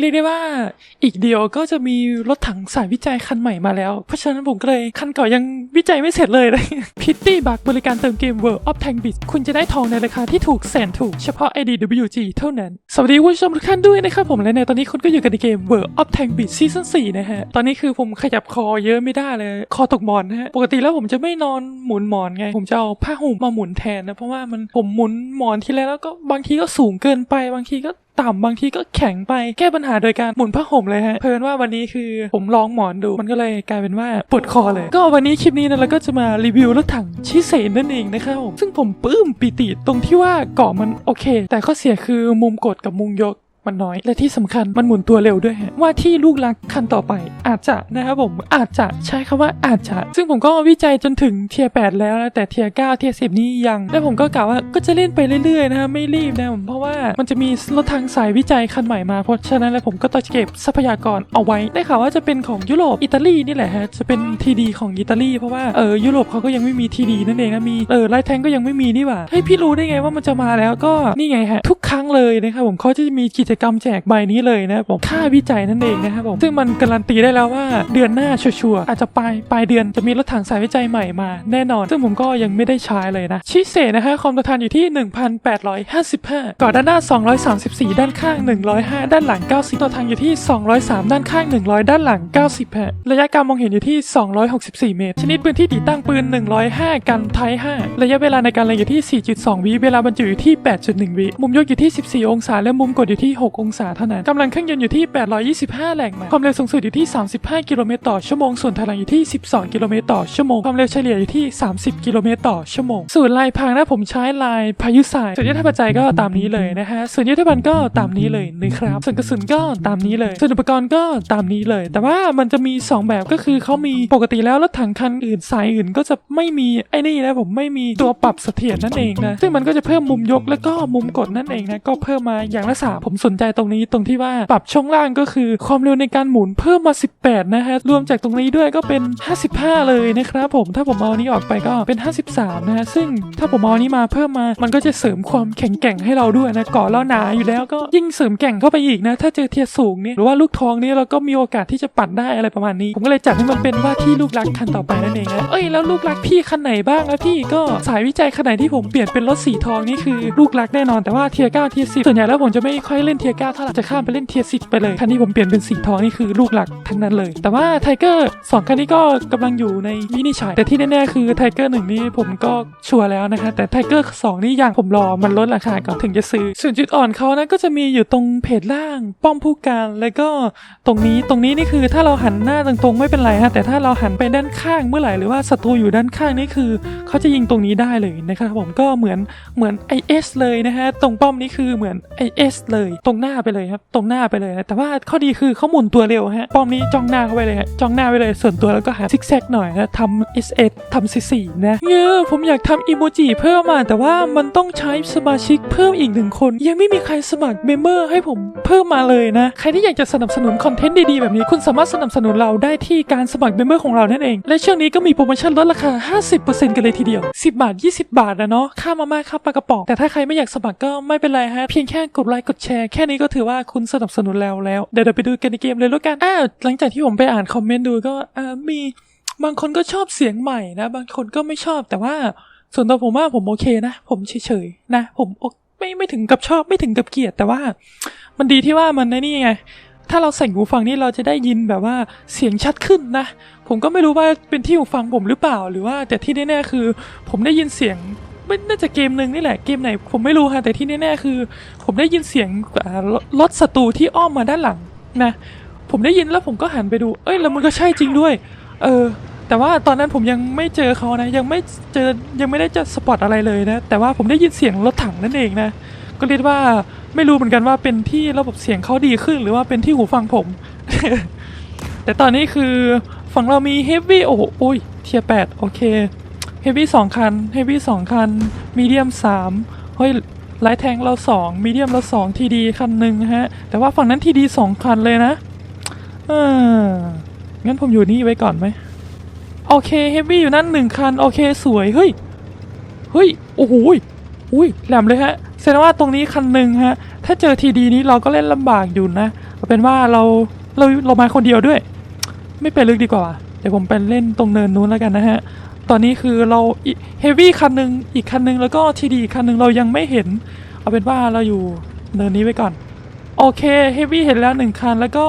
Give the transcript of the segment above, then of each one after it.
เรียกได้ว่าอีกเดียวก็จะมีรถถังสายวิจัยคันใหม่มาแล้ว เพราะฉะนั้นผมก็เลย คันเก่ายังวิจัยไม่เสร็จเลยนะพิตตี้บักบริการเติมเกม World of Tank Bits คุณจะได้ทองในราคาที่ถูกแสนถูกเฉพาะ IDWG เท่านั้น สวัสดีคุณผู้ชมทุกท่านด้วยนะครับผมและในตอนนี้คุณก็อยู่กันในเกม World of Tank Bits Season 4 นะฮะ ตอนนี้คือผมขยับคอเยอะไม่ได้เลย คอตกหมอนนะฮะ ปกติแล้วผมจะไม่นอนหมุนหมอนไง ผมจะเอาผ้าห่มมาหมุนแทนนะเพราะว่ามันผมหมุนหมอนทีไรแล้วก็บางทีก็สูงเกินไปบางทีก็ ต่ำบางทีก็แข็งไปแก้ปัญหาโดยการหมุนผ้าห่มเลยฮะ เพิ่นว่าวันนี้คือผมลองหมอนดู มันก็เลยกลายเป็นว่าปวดคอเลย ก็วันนี้คลิปนี้นะเราก็จะมารีวิวรถถังชิเซนนั่นเองนะครับผมซึ่งผมปลื้มปิติตรงที่ว่าเกาะมันโอเค แต่ข้อเสียคือมุมกดกับมุมยก มันน้อย และที่สำคัญมันหมุนตัวเร็วด้วยฮะว่าที่ลูกรักคันต่อไป อาจจะนะครับผมอาจจะใช้คำว่าอาจจะ ซึ่งผมก็วิจัยจนถึงเทียร์8แล้วนะแต่เทียร์9เทียร์10นี่ยัง แล้วผมก็กล่าวว่าก็จะเล่นไปเรื่อยๆนะฮะไม่รีบนะผมเพราะว่ามันจะมีรถทางสายวิจัยคันใหม่มาเพราะฉะนั้นแล้วผมก็ต้องเก็บทรัพยากรเอาไว้ได้ข่าวว่าจะเป็นของยุโรปอิตาลีนี่แหละฮะจะเป็นทีดีของอิตาลีเพราะว่าเออยุโรปเขาก็ยังไม่มีทีดีนั่นเองนะมีเออไลท์แทงก็ยังไม่มีนี่หว่าให้พี่รู้ได้ไงว่ามันจะมาแล้วก็นี่ไงฮะทุกครั้งเลยนะครับผมเขาจะมีกิจกรรมแจกใบนี้เลยนะผมค่าวิจัยนั่นเองนะครับผมซึ่งมันการันตีได้แล้วว่าเดือนหน้าชัวร์ๆอาจจะปลายปลายเดือนจะมีรถถังสายวิจัยใหม่มาแน่นอน ซึ่งผมก็ยังไม่ได้ใช้เลยนะ ชิเซนะคะความต้านทานอยู่ที่ 1,855 ก่อนด้านหน้า 234 ด้านข้าง 105 ด้านหลัง 90ตัวทางอยู่ที่ 203 ด้านข้าง 100 ด้านหลัง 90ฮะระยะการมองเห็นอยู่ที่ 264 เมตร ชนิดปืนที่ติดตั้งปืน 105 กันไทย 5 ระยะเวลาในการเล็งอยู่ที่ 4.2 วิเวลาบรรจุอยู่ที่ 8.1 วิมุมยกอยู่ที่ 14 องศาและมุมกดอยู่ที่6 องศาเท่านั้นกำลังเครื่องยนต์อยู่ที่ 825 แรงม้าความเร็วสูงสุดอยู่ที่ 35 กิโลเมตรต่อชั่วโมงส่วนถอยหลังอยู่ที่ 12 กิโลเมตรต่อชั่วโมงความเร็วเฉลี่ยอยู่ที่ 30 กิโลเมตรต่อชั่วโมงส่วนลายพางนะผมใช้ลายพายุทรายส่วนยุทธปัจจัยก็ตามนี้เลยนะฮะส่วนยุทธภัณฑ์ก็ตามนี้เลยนะครับส่วนกระสุนก็ตามนี้เลย ส่วนอุปกรณ์ก็ตามนี้เลย แต่ว่ามันจะมี 2 แบบก็คือเขามีปกติแล้วรถถังคันอื่นสายอื่นก็จะไม่มีไอ้นี่นะผมไม่มีตัวปรับเสถียรนั่นเองนะซึ่งมันก็จะเพิ่มมุมยกแล้วก็มุมกดนั่นเองนะก็เพิ่มมาอย่างละสามผมสนใจตรงนี้ตรงที่ว่าปรับช่องล่างก็คือความเร็วในการหมุนเพิ่มมา 18 นะฮะ รวมจากตรงนี้ด้วยก็เป็น 55 เลยนะครับผม ถ้าผมเอาอันนี้ออกไปก็เป็น 53 นะฮะ ซึ่งถ้าผมเอาอันนี้มาเพิ่มมา มันก็จะเสริมความแข็งแกร่งให้เราด้วยนะเกาะเราหนาอยู่แล้วก็ยิ่งเสริมแกร่งเข้าไปอีกนะ ถ้าเจอเทียสูงเนี่ยหรือว่าลูกทองเนี่ยเราก็มีโอกาสที่จะปัดได้อะไรประมาณนี้ ผมก็เลยจัดให้มันเป็นว่าที่ลูกรักคันต่อไปนั่นเองนะ เอ้ยแล้วลูกรักพี่คันไหนบ้างนะพี่ก็สายวิจัยคันไหนที่ผมเปลี่ยนเป็นรถสีทองนี่คือลูกรักแน่นอนแต่ว่าเทียเก้าเทียสิบส่วนใหญ่แล้วผมจะไม่ค่อยเล่นเทียร์เก้าเท่าไหร่จะข้ามไปเล่นเทียร์สิไปเลยคันที่ผมเปลี่ยนเป็นสีทองนี่คือลูกหลักทั้งนั้นเลย แต่ว่าไทเกอร์สองคันนี้ก็กำลังอยู่ในวินิจฉัยแต่ที่แน่ๆคือไทเกอร์หนึ่งนี่ผมก็ชัวร์แล้วนะคะแต่ไทเกอร์สองนี่ยังผมรอมันลดราคาก่อนถึงจะซื้อ ส่วนจุดอ่อนเขานะก็จะมีอยู่ตรงเพจล่าง ป้อมผู้การแล้วก็ตรงนี้ตรงนี้นี่คือถ้าเราหันหน้าตรงๆไม่เป็นไรฮะแต่ถ้าเราหันไปด้านข้างเมื่อไหร่หรือว่าศัตรูอยู่ด้านข้างนี่คือเขาจะยิงตรงนี้ได้เลยนะครับผมก็เหมือนเหมือน IS เลยนะฮะตรงป้อมนี้คือเหมือน IS เลยตรงหน้าไปเลยครับ ตรงหน้าไปเลยนะแต่ว่าข้อดีคือเขาหมุนตัวเร็วฮะป้อมนี้จ้องหน้าเข้าไปเลยฮะจ้องหน้าไปเลยส่วนตัวแล้วก็หาซิกแซกหน่อยนะทำ SS ทำสีๆนะเงอผมอยากทำอีโมจิเพิ่มมาแต่ว่ามันต้องใช้สมาชิกเพิ่มอีกหนึ่งคน ยังไม่มีใครสมัครเมมเบอร์ให้ผมเพิ่มมาเลยนะ ใครที่อยากจะสนับสนุนคอนเทนต์ดีๆแบบนี้คุณสามารถสนับสนุนเราได้ที่การสมัครเมมเบอร์ของเรานั่นเอง และช่วงนี้ก็มีโปรโมชั่นลดราคา 50%กันเลยทีเดียว 10 บาท 20 บาทนะเนาะค่ามาม่าค่าปลากระป๋องแต่ถ้าใครไม่อยากสมัครก็ไม่เป็นไรฮะเพียงแค่กดไลค์กดแชร์แค่นี้ก็ถือว่าคุณสนับสนุนเราแล้ว เดี๋ยวเราไปดูกันในเกมเลยแล้วกันอ้าวหลังจากที่ผมไปอ่านคอมเมนต์ดูก็อ่ามีบางคนก็ชอบเสียงใหม่นะ บางคนก็ไม่ชอบแต่ว่าส่วนตัวผมว่าผมโอเคนะ ผมเฉยๆนะ ผมไม่ไม่ถึงกับชอบไม่ถึงกับเกลียดแต่ว่า มันดีที่ว่ามันในนี่ไงถ้าเราใส่หูฟังนี่เราจะได้ยินแบบว่าเสียงชัดขึ้นนะ ผมก็ไม่รู้ว่าเป็นที่หูฟังผมหรือเปล่า หรือว่าแต่ที่แน่ๆคือ ผมได้ยินเสียง ม่น่าจะเกมหนึ่งนี่แหละเกมไหนผมไม่รู้ฮะแต่ที่แน่ๆคือ ผมได้ยินเสียงรถศัตรูที่อ้อมมาด้านหลังนะ ผมได้ยินแล้วผมก็หันไปดู เอ้ยแล้วมันก็ใช่จริงด้วย เออ แต่ว่าตอนนั้นผมยังไม่เจอเขานะ ยังไม่เจอยังไม่ได้จะสปอตอะไรเลยนะ แต่ว่าผมได้ยินเสียงรถถังนั่นเองนะ ก็เรียกว่าไม่รู้เหมือนกันว่าเป็นที่ระบบเสียงเขาดีขึ้น หรือว่าเป็นที่หูฟังผม แต่ตอนนี้คือฝั่งเรามีเฮฟวี่โอ้โหอุ้ยเทียแปดโอเค เฮฟวี่สองคัน เฮฟวี่สองคัน มีเดียมสามเฮ้ยไลท์แทงเราสองมีเดียมเราสองทีดีคันหนึ่งฮะ แต่ว่าฝั่งนั้นทีดีสองคันเลยนะ เออ งั้นผมอยู่นี่ไว้ก่อนไหม โอเค เฮฟวี่อยู่นั่นหนึ่งคัน โอเคสวย เฮ้ย เฮ้ย โอ้โหอุ้ยแหลมเลยฮะแสดงว่าตรงนี้คันหนึ่งฮะ ถ้าเจอทีดีนี้เราก็เล่นลำบากอยู่นะเอาเป็นว่าเราเราเรามาคนเดียวด้วย ไม่ไปลึกดีกว่า เดี๋ยวผมไปเล่นตรงเนินนู้นแล้วกันนะฮะ ตอนนี้คือเราเฮฟวี่คันหนึ่งอีกคันหนึ่งแล้วก็ทีดีคันหนึ่งเรายังไม่เห็น เอาเป็นว่าเราอยู่เนินนี้ไว้ก่อน โอเคเฮฟวี่เห็นแล้วหนึ่งคันแล้วก็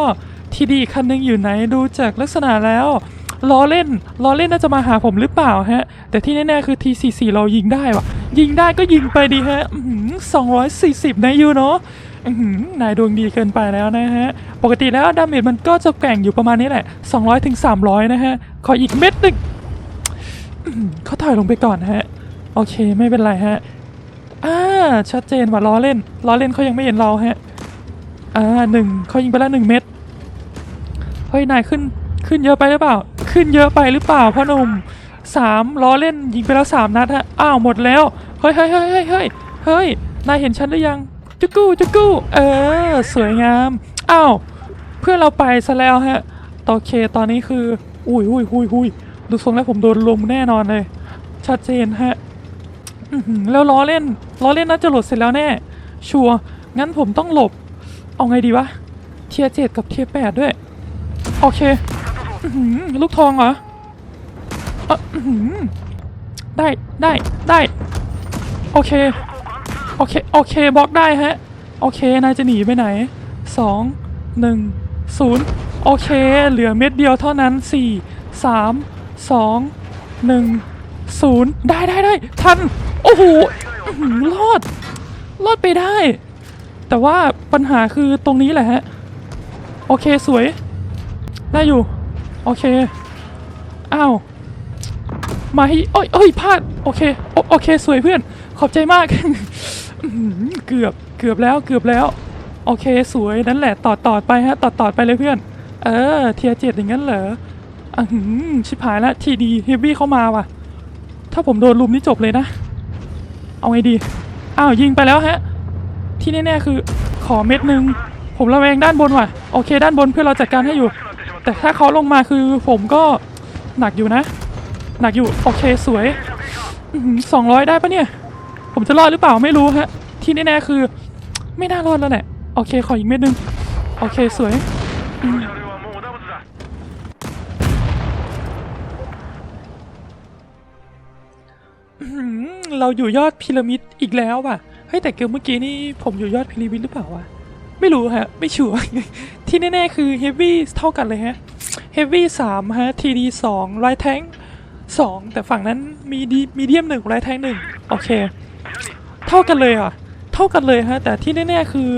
ทีดีคันหนึ่งอยู่ไหนดูจากลักษณะแล้วล้อเล่นล้อเล่นน่าจะมาหาผมหรือเปล่าฮะ แต่ที่แน่ๆคือ T44 เรายิงได้วะยิงได้ก็ยิงไปดีฮะสองร้อยสี่สิบนะยูเนาะนายดวงดีเกินไปแล้วนะฮะ ปกติแล้วดาเมจมันก็จะแก่งอยู่ประมาณนี้แหละ 200ถึง300 นะฮะ ขออีกเม็ดหนึ่ง เขาถอยลงไปก่อนฮะ โอเคไม่เป็นไรฮะอ่าชัดเจนว่าล้อเล่นล้อเล่นเขายังไม่เห็นเราฮะอ่าหนึ่งเขายิงไปแล้วหนึ่งเม็ดเฮ้ยนายขึ้นขึ้นเยอะไปหรือเปล่า ขึ้นเยอะไปหรือเปล่าพ่อหนุ่มสามล้อเล่นยิงไปแล้วสามนัดฮะอ้าวหมดแล้วเฮ้ยเฮ้ยเฮ้ยเฮ้ยเฮ้ยเฮ้ยนายเห็นฉันหรือยังจุกู้จุกกู้เออสวยงามอ้าวเพื่อนเราไปซะแล้วฮะโอเคตอนนี้คืออุ้ยอุ้ยอุ้ยอุ้ย ดูทรงแล้วผมโดนลุมแน่นอนเลย ชัดเจนฮะแล้วล้อเล่นล้อเล่นน่าจะหลุดเสร็จแล้วแน่ ชัวร์งั้นผมต้องหลบ เอาไงดีวะ เทียเจ็ดกับเทียแปดด้วย โอเคลูกทองเหรอเอ่ออื้อหือได้ได้ได้ โอเค โอเค โอเคบล็อกได้ฮะ โอเคนายจะหนีไปไหนสองหนึ่งศูนย์โอเค เหลือเม็ดเดียวเท่านั้นสี่สาม สองหนึ่งศูนย์ได้ได้ได้ทัน โอ้โหรอด รอดไปได้ แต่ว่าปัญหาคือตรงนี้แหละฮะ โอเคสวย ได้อยู่ โอเค อ้าว มาให้โอ้ยเอ้ยพลาด โอเคโอโอเคสวยเพื่อน ขอบใจมาก เกือบ เกือบแล้ว เกือบแล้ว โอเคสวยนั่นแหละ ต่อต่อไปฮะ ต่อต่อไปเลยเพื่อน เออ เทียเจ็ดอย่างนั้นเหรอ อืมชิบหายแล้วทีดีเฮฟวี่เข้ามาว่ะ ถ้าผมโดนลุมนี่จบเลยนะ เอาไงดี อ้าวยิงไปแล้วฮะ ที่แน่ๆคือขอเม็ดหนึ่งผมระแวงด้านบนว่ะ โอเค ด้านบนเพื่อเราจัดการให้อยู่ แต่ถ้าเขาลงมาคือผมก็หนักอยู่นะ หนักอยู่ โอเคสวยสองร้อยได้ปะเนี่ย ผมจะรอดหรือเปล่าไม่รู้ฮะ ที่แน่ๆคือ ไม่น่ารอดแล้วแหละ โอเคขออีกเม็ดหนึ่งโอเคสวย เราอยู่ยอดพีระมิดอีกแล้วว่ะเฮ้ยแต่เกมเมื่อกี้นี่ผมอยู่ยอดพีระมิดหรือเปล่าวะไม่รู้ฮะ ไม่ชัวร์ที่แน่ๆคือ Heavy เท่ากันเลยฮะ Heavy 3ฮะ TD 2ไลท์แทง2แต่ฝั่งนั้นมีดีมีเดียมหนึ่งไลท์แทงหนึ่งโอเค เท่ากันเลยอะ เท่ากันเลยฮะ แต่ที่แน่ๆคือ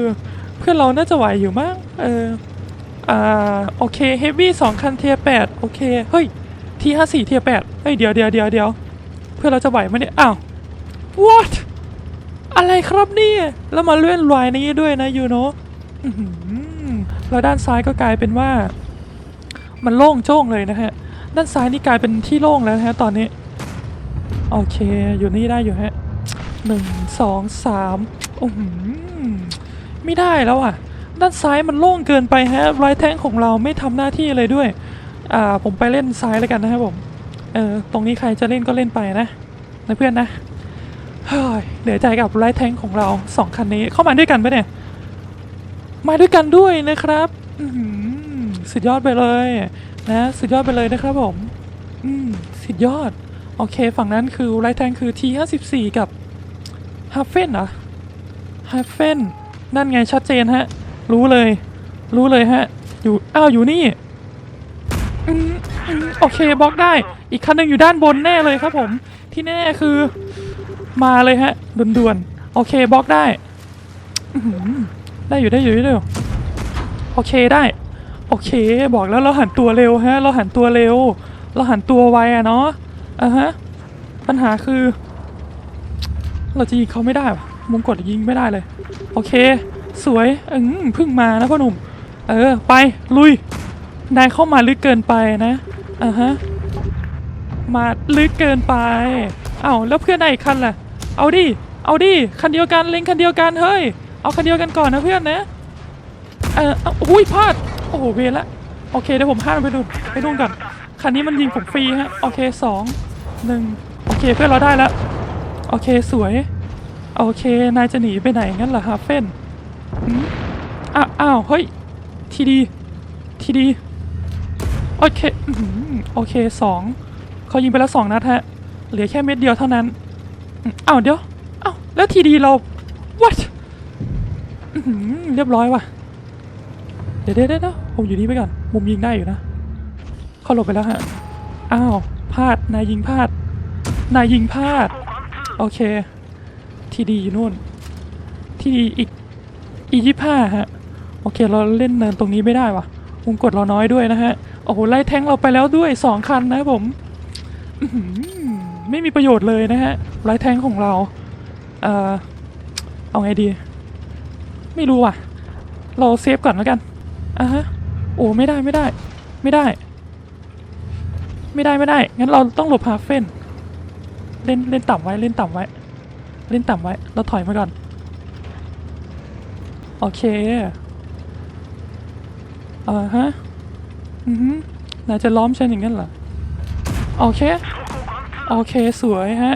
เพื่อนเราน่าจะไหวอยู่มั้งเอออ่าโอเค Heavy 2คันเทีย8โอเค เฮ้ยที54เทีย8เฮ้ยเดี๋ยวเดี๋ยวเดี๋ยวเดี๋ยวเพื่อนเราจะไหวไหมเนี่ยอ้าว what อะไรครับเนี่ย แล้วมาเลื่อนลายนี้ด้วยนะยูโนแล้วด้านซ้ายก็กลายเป็นว่า มันโล่งโจ้งเลยนะฮะ ด้านซ้ายนี่กลายเป็นที่โล่งแล้วนะฮะตอนนี้ โอเค อยู่นี่ได้อยู่ฮะหนึ่งสองสามโอ้โหไม่ได้แล้วอะ ด้านซ้ายมันโล่งเกินไปฮะไรแทงของเราไม่ทำหน้าที่เลยด้วย อ่า ผมไปเล่นซ้ายแล้วกันนะครับผม เออ ตรงนี้ใครจะเล่นก็เล่นไปนะนะเพื่อนนะ เฮ้ยเหลือใจกับไลท์แทงของเราสองคันนี้เข้ามาด้วยกันปะเนี่ย มาด้วยกันด้วยนะครับอื้อหือสุดยอดไปเลยนะสุดยอดไปเลยนะครับผมอืมสุดยอด โอเค ฝั่งนั้นคือไลท์แทงคือ T54 กับฮัฟเฟนเหรอฮัฟเฟนนั่นไงชัดเจนฮะ รู้เลย รู้เลยฮะ อยู่ อ้าว อยู่นี่อืมอืมโอเคบล็อกได้ อีกคันหนึ่งอยู่ด้านบนแน่เลยครับผม ที่แน่คือ มาเลยฮะด่วนๆโอเคบล็อกได้ได้อยู่ได้อยู่ได้อยู่โอเคได้ โอเค บอกแล้วเราหันตัวเร็วฮะ เราหันตัวเร็ว เราหันตัวไวอะเนาะอะฮะปัญหาคือ เราจะยิงเขาไม่ได้มุมกดยิงไม่ได้เลย โอเค สวยอืมพิ่งมานะพ่อหนุ่ม เออ ไปลุยนายเข้ามาลึกเกินไปนะอะฮะมาลึกเกินไปเอ้าแล้วเพื่อนได้อีกคันล่ะ เอาดิ เอาดิ คันเดียวกันเล็งคันเดียวกันเฮ้ย เอาคันเดียวกันก่อนนะเพื่อนนะ เออเอาอุ้ยพลาด โอ้โหเวรละ โอเคเดี๋ยวผมห้ามไปดูไปนู่นก่อน คันนี้มันยิงผมฟรีฮะ โอเคสองหนึ่งโอเคเพื่อนเราได้แล้ว โอเคสวย โอเคนายจะหนีไปไหนงั้นเหรอฮะเฟนหืมอ้าวอ้าวเฮ้ย ทีดี ทีดี โอเค โอเคสองเขายิงไปแล้วสองนัดฮะ เหลือแค่เม็ดเดียวเท่านั้น อ้าวเดี๋ยวอ้าวแล้วทีดีเรา what เรียบร้อยว่ะ เดี๋ยวเดี๋ยวเดี๋ยวผมอยู่นี่ไปก่อน มุมยิงได้อยู่นะ เขาหลบไปแล้วฮะ อ้าวพลาด นายยิงพลาด นายยิงพลาด โอเค ทีดีอยู่นู่น ทีดีอีกอียี่ห้าฮะ โอเค เราเล่นเนินตรงนี้ไม่ได้ว่ะวงกดเราน้อยด้วยนะฮะ โอ้โห ไล่แทงเราไปแล้วด้วยสองคันนะผม ไม่มีประโยชน์เลยนะฮะไล่แทงของเรา เอ่อ เอาไงดี ไม่รู้ว่ะ เราเซฟก่อนแล้วกันอะฮะ โอ้ไม่ได้ไม่ได้ ไม่ได้ ไม่ได้ไม่ได้ งั้นเราต้องหลบฮาเฟน เล่นเล่นต่ำไว้เล่นต่ำไว้ เล่นต่ำไว้ เราถอยมาก่อน โอเคอ่าฮะ อือฮึนายจะล้อมฉันอย่างนั้นเหรอโอเค โอเคสวยฮะ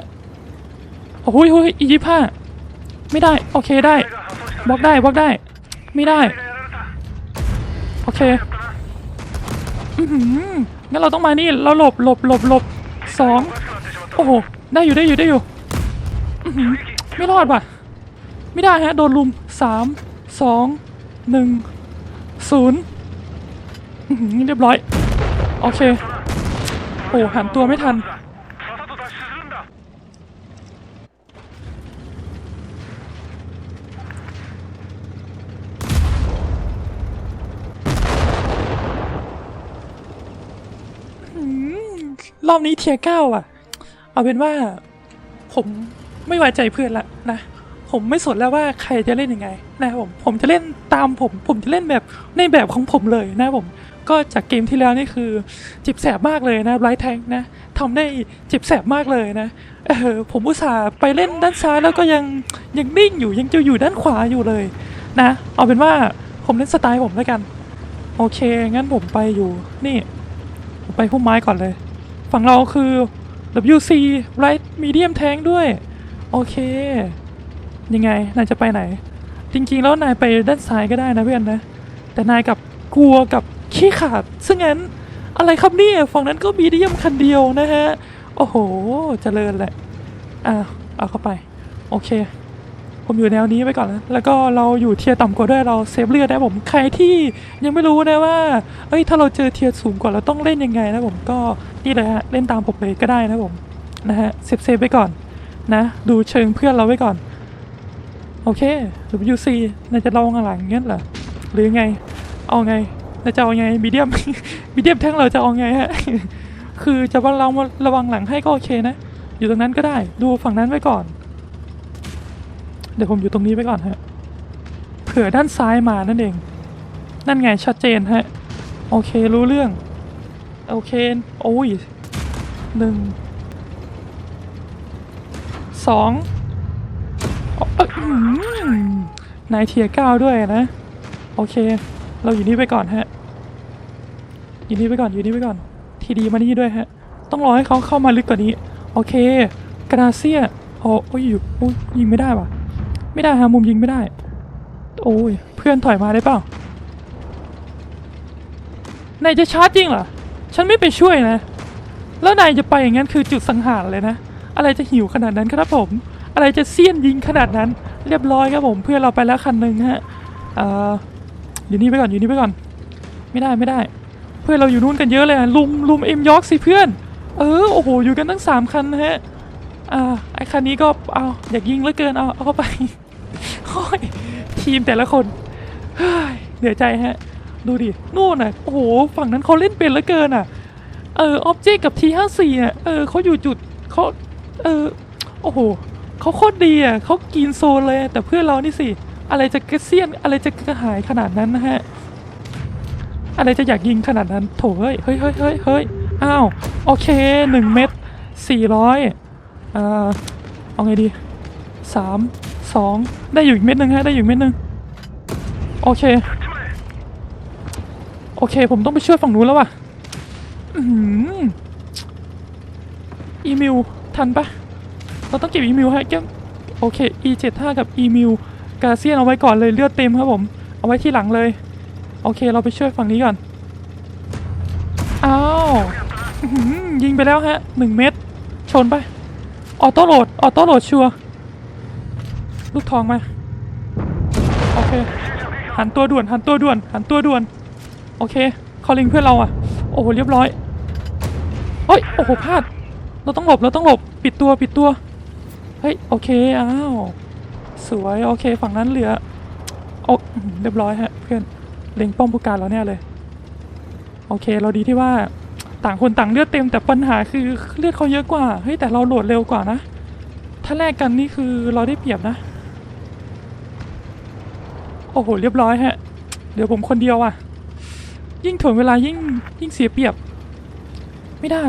โอ้ยโอ้ยอียี่ห้าไม่ได้ โอเคได้บล็อกได้บล็อกได้ ไม่ได้ โอเคอือหืองั้นเราต้องมานี่เราหลบหลบหลบหลบสองโอ้โหได้อยู่ได้อยู่ได้อยู่ไม่รอดว่ะ ไม่ได้ฮะ โดนลุมสามสองหนึ่งศูนย์เรียบร้อย โอเค โอ้หันตัวไม่ทัน อืม รอบนี้เทียเก้าอะ เอาเป็นว่า ผมไม่ไว้ใจเพื่อนละนะ ผมไม่สนแล้วว่าใครจะเล่นยังไง นะผม ผมจะเล่นตามผม ผมจะเล่นแบบในแบบของผมเลยนะผม ก็จากเกมที่แล้วนี่คือจิบแสบมากเลยนะไบรท์แทงนะทำได้จิบแสบมากเลยนะ เออผมอุตส่าห์ไปเล่นด้านซ้ายแล้วก็ยังยังนิ่งอยู่ยังจะอยู่ด้านขวาอยู่เลยนะ เอาเป็นว่าผมเล่นสไตล์ผมแล้วกัน โอเค งั้นผมไปอยู่นี่ ผมไปพุ่มไม้ก่อนเลย ฝั่งเราคือ WC Right Medium Tank ด้วย โอเค ยังไง นายจะไปไหน จริงๆ แล้วนายไปด้านซ้ายก็ได้นะเพื่อนนะ แต่นายกับกลัวกับขี้ขาด ซึ่งงั้นอะไรครับเนี่ยฝั่งนั้นก็มีเดียมคันเดียวนะฮะ โอ้โหเจริญแหละอะเอาเข้าไป โอเค ผมอยู่แนวนี้ไว้ก่อนนะแล้วก็เราอยู่เทียร์ต่ำกว่าด้วยเราเซฟเลือดนะผมใครที่ยังไม่รู้นะว่าเอ้ยถ้าเราเจอเทียร์สูงกว่าเราต้องเล่นยังไงนะผมก็นี่เลยฮะเล่นตามผมเลยก็ได้นะผมนะฮะเซฟเซฟไปก่อนนะดูเชิงเพื่อนเราไว้ก่อน โอเค WC นาจะลองหลังงั้นเหรอหรือไง เอาไงนาจะเอาไงมีเดียมมีเดียมแท่งเราจะเอาไงฮะคือจะว่าเราระวังหลังให้ก็โอเคนะ อยู่ตรงนั้นก็ได้ดูฝั่งนั้นไว้ก่อน ดี๋ยวผมอยู่ตรงนี้ไว้ก่อนฮะ เผื่อด้านซ้ายมานั่นเอง นั่นไงชัดเจนฮะ โอเครู้เรื่อง โอเค โอ้ยหนึ่ง สองอ๋อนายเทียเก้าด้วยนะ โอเค เราอยู่นี่ไปก่อนฮะ อยู่นี่ไปก่อน อยู่นี่ไปก่อน ทีดีมานี่ด้วยฮะ ต้องรอให้เขาเข้ามาลึกกว่านี้ โอเค กราเซียโอ้ยอยู่ยยิงไม่ได้ว่ะ ไม่ได้ฮะมุมยิงไม่ได้ โอ้ย เพื่อนถอยมาได้เปล่านายจะชาร์จจริงเหรอ ฉันไม่ไปช่วยนะ แล้วนายจะไปอย่างนั้นคือจุดสังหารเลยนะ อะไรจะหิวขนาดนั้นครับผม อะไรจะเสี้ยนยิงขนาดนั้น เรียบร้อยครับผม เพื่อนเราไปแล้วคันหนึ่งฮะเอ่ออยู่นี่ไปก่อนอยู่นี่ไปก่อน ไม่ได้ไม่ได้ เพื่อนเราอยู่นู่นกันเยอะเลยลุมลุมเอ็มยอกสิเพื่อน เออโอ้โหอยู่กันตั้งสามคันนะฮะอ่าไอคันนี้ก็เอาอยากยิงเหลือเกินเอาเอาเข้าไป ทีมแต่ละคนเหนื่อยใจฮะ ดูดิ นู่นน่ะ โอ้โห ฝั่งนั้นเขาเล่นเป็นเหลือเกินอะ เออออบเจกกับทีห้าสี่อะ เออเขาอยู่จุดเขาเออ โอ้โหเขาโคตรดีอะเขากินโซนเลย แต่เพื่อนเรานี่สิ อะไรจะกระเซียน อะไรจะกระหายขนาดนั้นนะฮะ อะไรจะอยากยิงขนาดนั้น โถเฮ้ย เฮ้ยเฮ้ยเฮ้ยเฮ้ยอ้าว โอเคหนึ่งเม็ดสี่ร้อยอ่อเอาไงดีสาม สองได้อยู่อีกเม็ดหนึ่งฮะได้อยู่อีกเม็ดหนึ่งโอเค โอเค ผมต้องไปช่วยฝั่งนู้นแล้วว่ะอีมิวทันปะเราต้องเก็บอีมิวให้แกโอเค E75 กับ E มิวกาเซียนเอาไว้ก่อนเลยเลือดเต็มครับผม เอาไว้ที่หลังเลย โอเคเราไปช่วยฝั่งนี้ก่อน อ้าวยิงไปแล้วฮะหนึ่งเม็ดชนไป ออโต้โหลด ออโต้โหลดชัวร์ ลูกทองมา โอเค หันตัวด่วน หันตัวด่วน หันตัวด่วน โอเคเขาลิงเพื่อนเราอะ โอ้โห เรียบร้อยเฮ้ย โอ้โห พลาด เราต้องหลบ เราต้องหลบ ปิดตัว ปิดตัว เฮ้ย โอเค อ้าว สวย โอเค ฝั่งนั้นเหลือ โอ้เรียบร้อยฮะ เพื่อน เล็งป้อมผู้การเราแน่เลย โอเค เราดีที่ว่าต่างคนต่างเลือดเต็มแต่ปัญหาคือเลือดเขาเยอะกว่า เฮ้ย แต่เราโหลดเร็วกว่านะ ถ้าแลกกันนี่คือเราได้เปรียบนะ โอ้โห เรียบร้อยฮะ เดี๋ยวผมคนเดียวอะ ยิ่งถ่วงเวลายิ่งยิ่งเสียเปรียบ ไม่ได้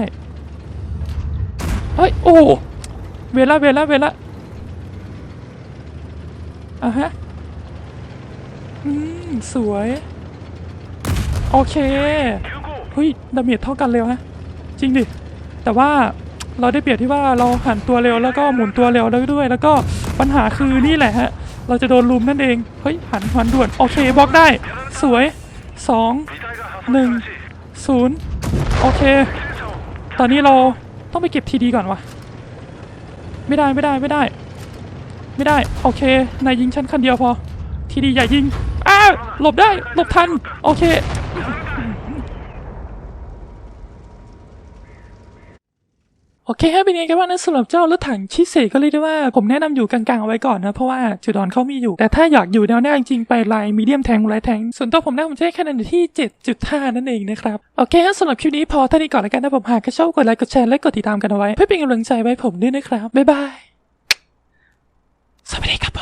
เฮ้ยโอ้เวลาเวลาเวลาอะฮะ อืม สวย โอเค เฮ้ย ดาเมจเท่ากันเร็วฮะ จริงดิ แต่ว่าเราได้เปรียบที่ว่าเราหันตัวเร็วแล้วก็หมุนตัวเร็วแล้วด้วย แล้วก็ปัญหาคือนี่แหละฮะ เราจะโดนลุมนั่นเอง เฮ้ย หันหันด่วน โอเคบล็อกได้ สวยสองหนึ่งศูนย์โอเค ตอนนี้เราต้องไปเก็บทีดีก่อนวะไม่ได้ไม่ได้ไม่ได้ ไม่ได้ โอเคนายยิงฉันคันเดียวพอ ทีดีอย่ายิงอ้าหลบได้หลบทัน โอเค โอ เคฮะเป็นไงกันบ้างนะสำหรับเจ้ารถถังชิเซก็เรียกได้ว่าผมแนะนำอยู่กลางๆเอาไว้ก่อนนะเพราะว่าจุดอ่อนเขามีอยู่ แต่ถ้าอยากอยู่แนวหน้าจริงๆไปไลน์มีเดียมแทงไลท์แทงส่วนตัวผมนะผมให้คะแนนอยู่ที่ 7.5 นั่นเองนะครับโอเคฮะสำหรับคลิปนี้พอเท่านี้ก่อนแล้วกันนะผมหากชอบกดไลค์กดแชร์และกดติดตามกันเอาไว้ เพื่อเป็นกำลังใจไว้ผมด้วยนะครับบ๊ายบายสวัสดีครับผม